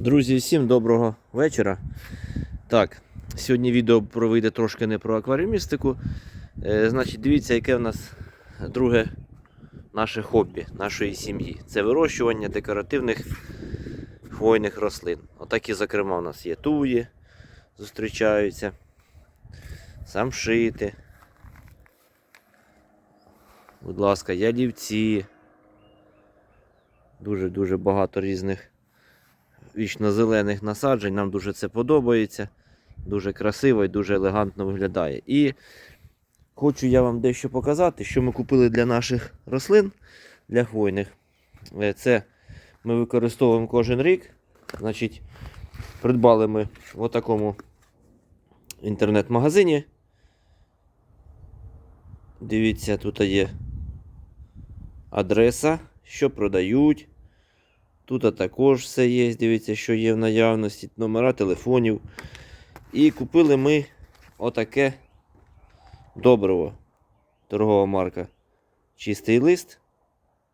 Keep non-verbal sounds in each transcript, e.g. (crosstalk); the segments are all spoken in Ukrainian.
Друзі, всім доброго вечора. Так, сьогодні відео провийде трошки не про акваріумістику. Е, значить, дивіться, яке в нас друге наше хобі нашої сім'ї. Це вирощування декоративних хвойних рослин. Отакі, зокрема, у нас є туї, зустрічаються, самшити. Будь ласка, ялівці. Дуже-дуже багато різних вічно-зелених насаджень. Нам дуже це подобається. Дуже красиво і дуже елегантно виглядає. І хочу я вам дещо показати, що ми купили для наших рослин, для хвойних. Е, Це ми використовуємо кожен рік. Значить, придбали ми в такому інтернет-магазині. Дивіться, тут є адреса, що продають. Тут також все є, дивіться, що є в наявності, номера телефонів. І купили ми отаке добриво. Торгова марка. Чистий лист.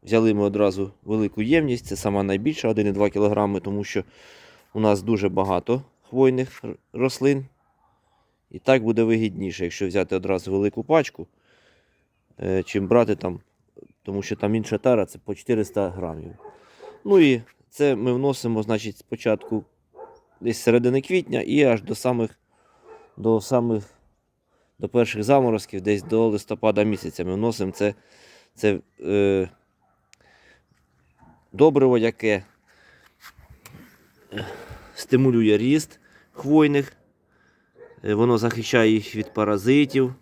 Взяли ми одразу велику ємність, це сама найбільша, 1,2 кг, тому що у нас дуже багато хвойних рослин. І так буде вигідніше, якщо взяти одразу велику пачку, е, чим брати там, тому що там інша тара це по 400 грамів. Ну і це ми вносимо, значить, спочатку десь середини квітня і аж до самих до самих до перших заморозків, десь до листопада місяця. Ми вносимо це, це е, добриво, яке е, стимулює ріст хвойних, е, воно захищає їх від паразитів.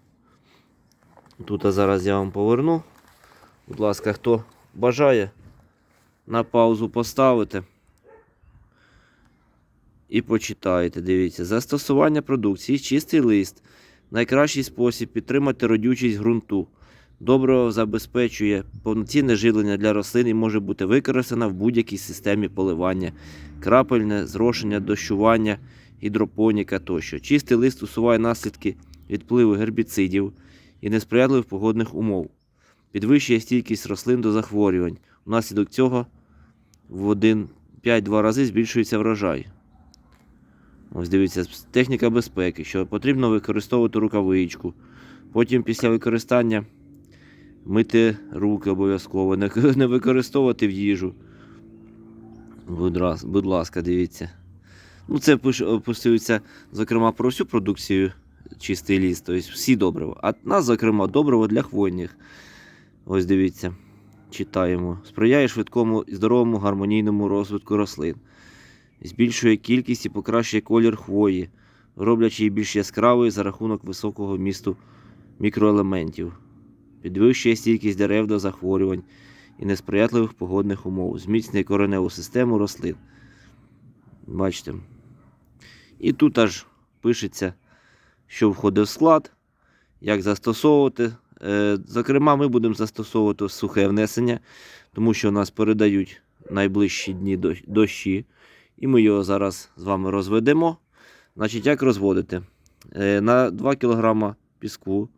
Тут зараз я вам поверну. Будь ласка, хто бажає на паузу поставите і почитаєте. Дивіться, застосування продукції, чистий лист. Найкращий спосіб підтримати родючість ґрунту. Добриво забезпечує повноцінне живлення для рослин і може бути використано в будь-якій системі поливання, крапельне зрошення, дощування, гідропоніка тощо. Чистий лист усуває наслідки відпливу гербіцидів і несприятливих погодних умов. Підвищує стійкість рослин до захворювань. Внаслідок цього в 1-5-2 рази збільшується врожай. Ось дивіться, техніка безпеки, що потрібно використовувати рукавичку. Потім після використання мити руки обов'язково, не, (laughs) використовувати в їжу. Будь, ласка, дивіться. Ну, це пиш- пустується, зокрема, про всю продукцію чистий ліс, тобто всі добрива. А нас, зокрема, добриво для хвойних. Ось дивіться, читаємо. Сприяє швидкому і здоровому гармонійному розвитку рослин. Збільшує кількість і покращує колір хвої, роблячи її більш яскравою за рахунок високого місту мікроелементів. Підвищує стійкість дерев до захворювань і несприятливих погодних умов, зміцнює кореневу систему рослин. Бачите. І тут аж пишеться, що входить в склад, як застосовувати. Е, Зокрема, ми будемо застосовувати сухе внесення, тому що у нас передають найближчі дні дощі. І ми його зараз з вами розведемо. Значить, як розводити? Е, На 2 кг піску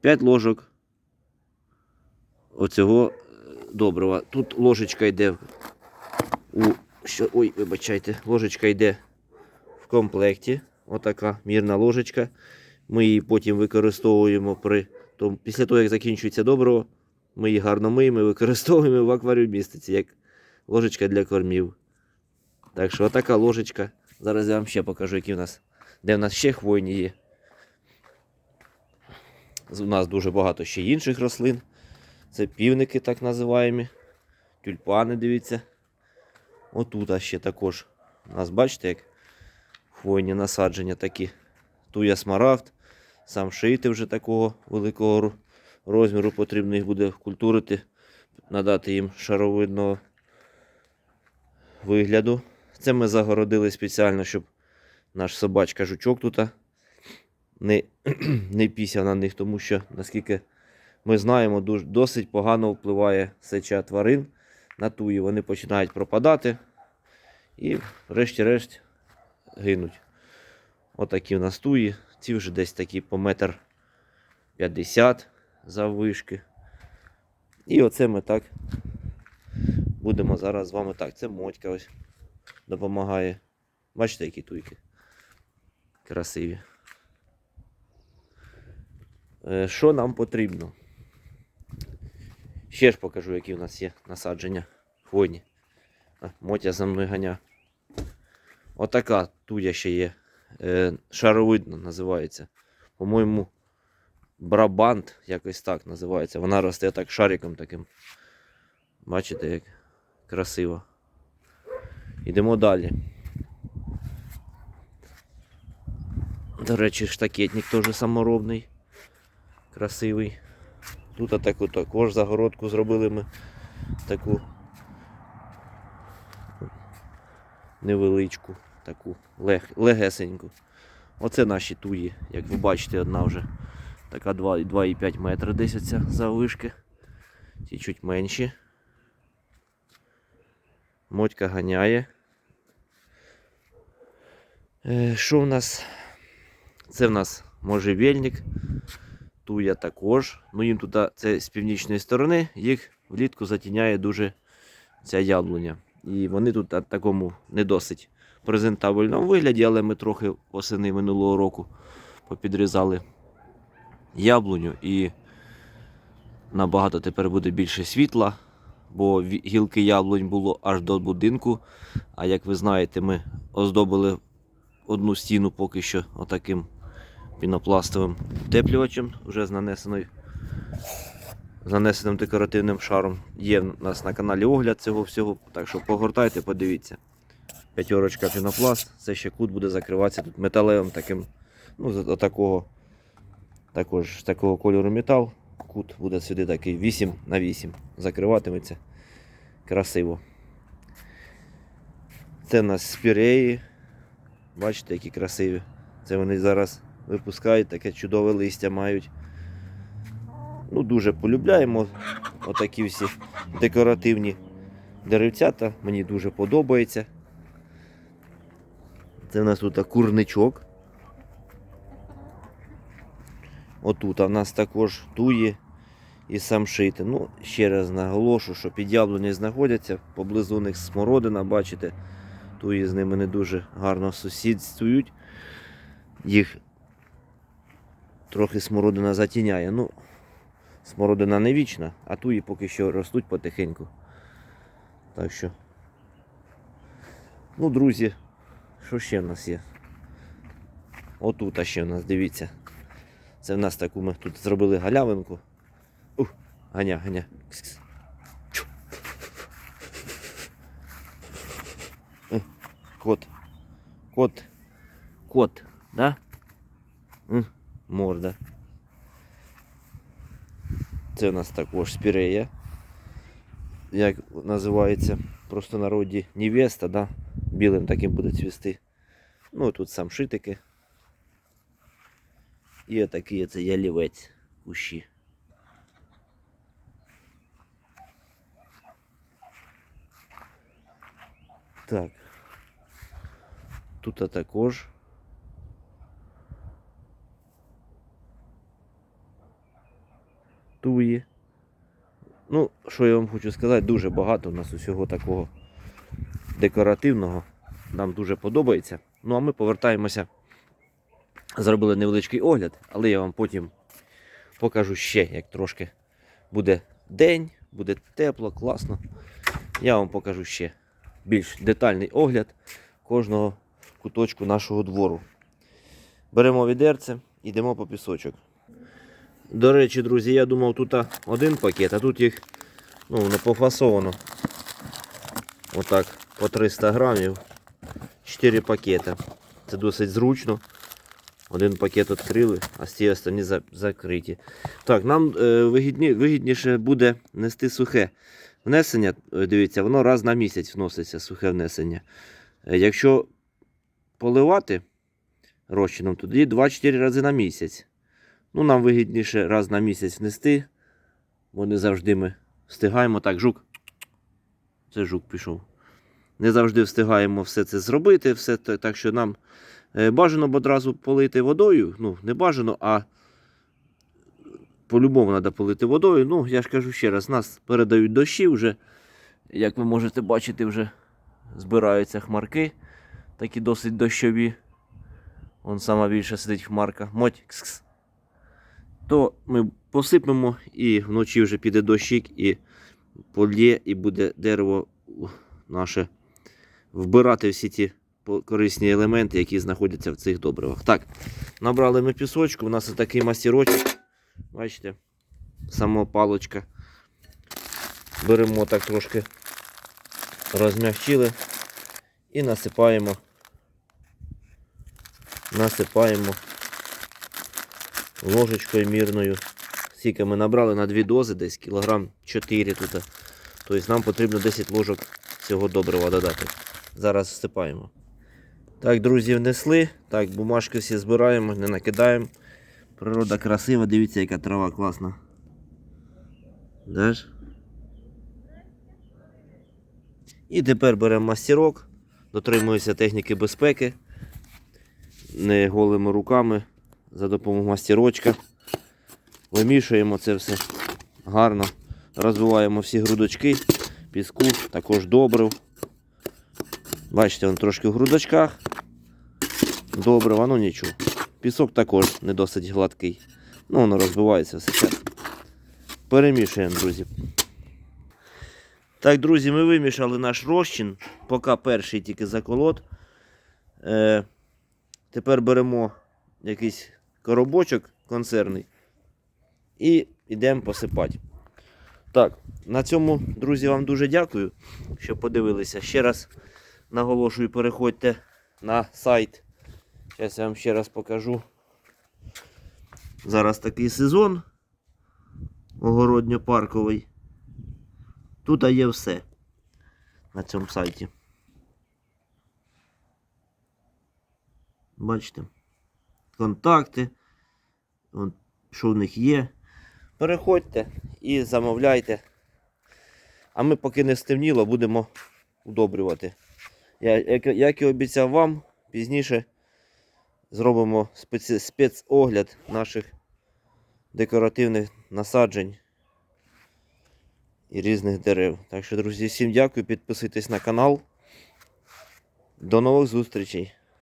5 ложок оцього е, добрива. Тут ложечка йде у. Ой, вибачайте, ложечка йде в комплекті. Отака мірна ложечка. Ми її потім використовуємо при тому, після того, як закінчується добриво, ми її гарно миємо і використовуємо в акваріумістиці, як ложечка для кормів. Так що отака ложечка. Зараз я вам ще покажу, які в нас, де в нас ще хвойні є. У нас дуже багато ще інших рослин. Це півники, так називаємо. Тюльпани, дивіться. Отут ще також. У нас бачите, як хвойні насадження такі. Туя смарагд. Сам шити вже такого великого розміру потрібно їх буде культурити, надати їм шаровидного вигляду. Це ми загородили спеціально, щоб наш собачка жучок тут не, (clears throat) не пісяв на них, тому що, наскільки ми знаємо, досить погано впливає сеча тварин на туї. Вони починають пропадати і, врешті-решт, гинуть. Отакі в нас туї. Ці вже десь такі по метр 50 заввишки. І оце ми так будемо зараз з вами так. Це мотька ось. допомагає. Бачите, які туйки. Красиві. Е, Що нам потрібно? Ще ж покажу, які в нас є насадження хвойні. Мотя за мною ганя. Отака туя ще є. Е, шаровидна називається. По-моєму, брабант, якось так називається. Вона росте так шариком таким. Бачите, як красиво. Йдемо далі. До речі, штакетник теж саморобний. Красивий. Тут таку також загородку зробили ми таку невеличку, таку лег, легесеньку. Оце наші туї, як ви бачите, одна вже така 2 2,5 метри десяться заввишки. Ті чуть менші. Мотька ганяє. Е, Що в нас? Це в нас можжевельник. Туя також. Ну їм тут а, це з північної сторони, їх влітку затіняє дуже ця яблуня. І вони тут в такому не досить презентабельному вигляді, але ми трохи осени минулого року попідрізали яблуню і набагато тепер буде більше світла, бо гілки яблунь було аж до будинку. А як ви знаєте, ми оздобили одну стіну поки що отаким пінопластовим утеплювачем, вже з нанесеною. З нанесеним декоративним шаром. Є в нас на каналі огляд цього всього, так що погортайте, подивіться. П'ятерочка пінопласт, це ще кут буде закриватися тут металевим таким, ну, з отакого, також такого кольору метал. Кут буде сюди такий 8 на 8 закриватиметься. Красиво. Це у нас спіреї. Бачите, які красиві. Це вони зараз випускають, таке чудове листя мають. Ну, дуже полюбляємо отакі всі декоративні деревцята. Мені дуже подобається. Це в нас тут курничок. Отут а в нас також туї і самшити. Ну, ще раз наголошу, що під яблуні знаходяться, поблизу них смородина, бачите, туї з ними не дуже гарно сусідствують. Їх трохи смородина затіняє. Ну, смородина не вічна, а туї поки що ростуть потихеньку. Так що. Ну, друзі, що ще в нас є? Отут ще в нас, дивіться. Це в нас таку ми тут зробили галявинку. Ух, ганя, ганя. Кс-кс. Чу. Е, Кот. Кот. Кот, да? Морда. Це у нас також спірея. Як називається просто народі невеста, да? Білим таким буде цвісти. Ну тут сам шитики. І отакий це ялівець кущі. Так. Тут також. Туї. Ну, що я вам хочу сказати, дуже багато у нас усього такого декоративного. Нам дуже подобається. Ну а ми повертаємося. Зробили невеличкий огляд, але я вам потім покажу ще, як трошки буде день, буде тепло, класно. Я вам покажу ще більш детальний огляд кожного куточку нашого двору. Беремо відерце, йдемо по пісочок. До речі, друзі, я думав, тут один пакет, а тут їх ну, пофасовано. Отак, по 300 грамів. 4 пакети. Це досить зручно. Один пакет відкрили, а всі останні закриті. Так, нам е, вигідні, вигідніше буде нести сухе внесення. Е, Дивіться, воно раз на місяць вноситься сухе внесення. Е, якщо поливати розчином, тоді 2-4 рази на місяць. Ну, нам вигідніше раз на місяць внести, бо не завжди ми встигаємо. Так, жук. Це жук пішов. Не завжди встигаємо все це зробити, все так що нам е, бажано б одразу полити водою. Ну, не бажано, а по-любому треба полити водою. Ну, я ж кажу ще раз, нас передають дощі вже. Як ви можете бачити, вже збираються хмарки, такі досить дощові. Вон сама більше сидить хмарка. Моть. кс-кс. То ми посипемо і вночі вже піде дощик і полє, і буде дерево наше вбирати всі ті корисні елементи, які знаходяться в цих добривах. Так, набрали ми пісочку, у нас такий мастерочок. Бачите, самопалочка. Беремо так трошки розмягчили і насипаємо. Насипаємо ложечкою мірною. Скільки ми набрали на дві дози, десь кілограм 4 тут. Тобто нам потрібно 10 ложок цього добрива додати. Зараз всипаємо. Так, друзі, внесли. Так, бумажки всі збираємо, не накидаємо. Природа красива, дивіться, яка трава класна. Даш? І тепер беремо мастерок, дотримуємося техніки безпеки. Не голими руками за допомогою мастерочка. Вимішуємо це все гарно. Розбиваємо всі грудочки, піску, також добрив. Бачите, він трошки в грудочках. Добрива, ну нічого. Пісок також не досить гладкий. Ну, воно розбивається все час. Перемішуємо, друзі. Так, друзі, ми вимішали наш розчин, поки перший тільки заколот. Е, тепер беремо якийсь коробочок консервний і йдемо посипати. Так, на цьому, друзі, вам дуже дякую, що подивилися. Ще раз наголошую, переходьте на сайт. Зараз я вам ще раз покажу. Зараз такий сезон огородньо-парковий. Тут є все на цьому сайті. Бачите? Контакти. Що в них є. Переходьте і замовляйте. А ми поки не стемніло, будемо удобрювати. Я, як, і обіцяв вам, пізніше зробимо спеці, спецогляд наших декоративних насаджень і різних дерев. Так що, друзі, всім дякую, підписуйтесь на канал. До нових зустрічей!